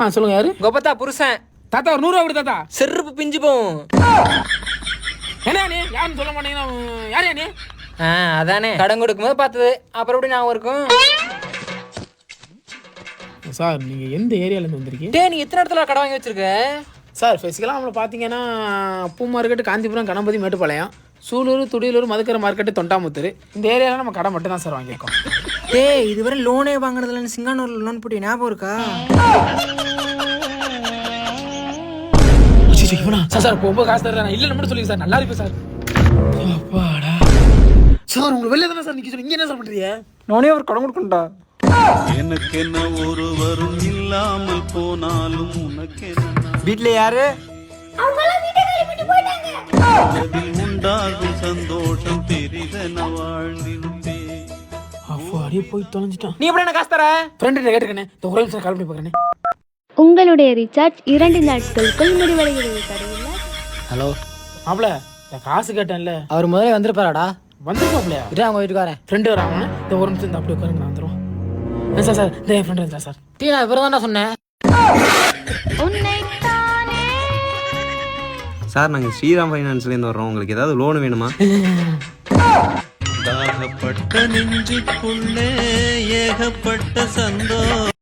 ஆ சொல்லுங்க யாரு? கொப்பத்தா புருஷன். தாத்தா ஒரு நூறுரூவா விடு தாத்தா. செருப்பு பிஞ்சு போகும். என்ன நீ? யாருன்னு சொல்ல மாட்டீங்கன்னா யாரையா நீ? ஆ அதானே. கடன் கொடுக்கும்போது பார்த்தது அப்புறம் எப்படி ஞாபகம் இருக்கும்? சார் நீங்கள் எந்த ஏரியாலேருந்து வந்திருக்கீங்க? டேய் நீ எத்தனை இடத்துல கடை வாங்கி வச்சிருக்க? சார் ஃபெசிக்கலாக நம்மளை பார்த்தீங்கன்னா பூ மார்க்கெட்டு காந்திபுரம் கணபதி மேட்டுப்பாளையம் சூலூர் துடியலூர் மதுக்கரை மார்க்கெட்டு தொண்டாமுத்தூர். இந்த ஏரியாவில் நம்ம கடை மட்டும் தான் சார் வாங்கியிருக்கோம். டேய் இதுவரை லோனே வாங்கினதுல சிங்கானூர்ல லோன் போட்டு ஞாபகம் இருக்கா? இவனா? சார் சார் ரொம்ப காசு தர்றேன். இல்லை மட்டும் சொல்லுங்க சார். நல்லா இருக்கு சார். அப்பாடா. சார் உங்களுக்கு வெளில தானே சார் நிற்க சொல்லி இங்கே என்ன சார் பண்ணுறீங்க நானே ஒரு கடன் கொடுக்கண்டா எனக்கென்ன ஒருவரும் இல்லாமல் போனாலும் உனக்கென்ன வீட்ல யாரு? உண்டாகும் சந்தோஷம் பெரிதென வாழ்ந்திருப்பேன் அப்போ அப்படியே போய் தொலைஞ்சிட்டான். நீ எப்படி என்ன காசு தர? ஃப்ரெண்டு கேட்டுக்கண்ணே இந்த ஒரே நிமிஷம் கால் பண்ணி பார்க்குறேனே உங்களுடைய ரீசார்ஜ் இரண்டு நாட்களுக்குள் முடிவடைகிறது. ஹலோ மாப்பிள இந்த காசு கேட்டேன்ல. அவர் முதல்ல வந்திருப்பாராடா? வந்துருப்பாப்லையா இதே அவங்க வீட்டுக்காரன் ஃப்ரெண்டு வராங்க இந்த ஒரு நிமிஷம் இந்த அப்படியே உட்காருங்க நான் வந்துடுவோம் என்ன சார் சார் இந்த என் ஃப்ரெண்டு இருந்தா சார் டீ நான் இவரை தானே சொன்னேன். சார் நாங்கள் ஸ்ரீராம் ஃபைனான்ஸ்லேருந்து வர்றோம். உங்களுக்கு ஏதாவது லோன் வேணுமா? தாகப்பட்ட நெஞ்சுக்குள்ளே ஏகப்பட்ட சந்தோஷம்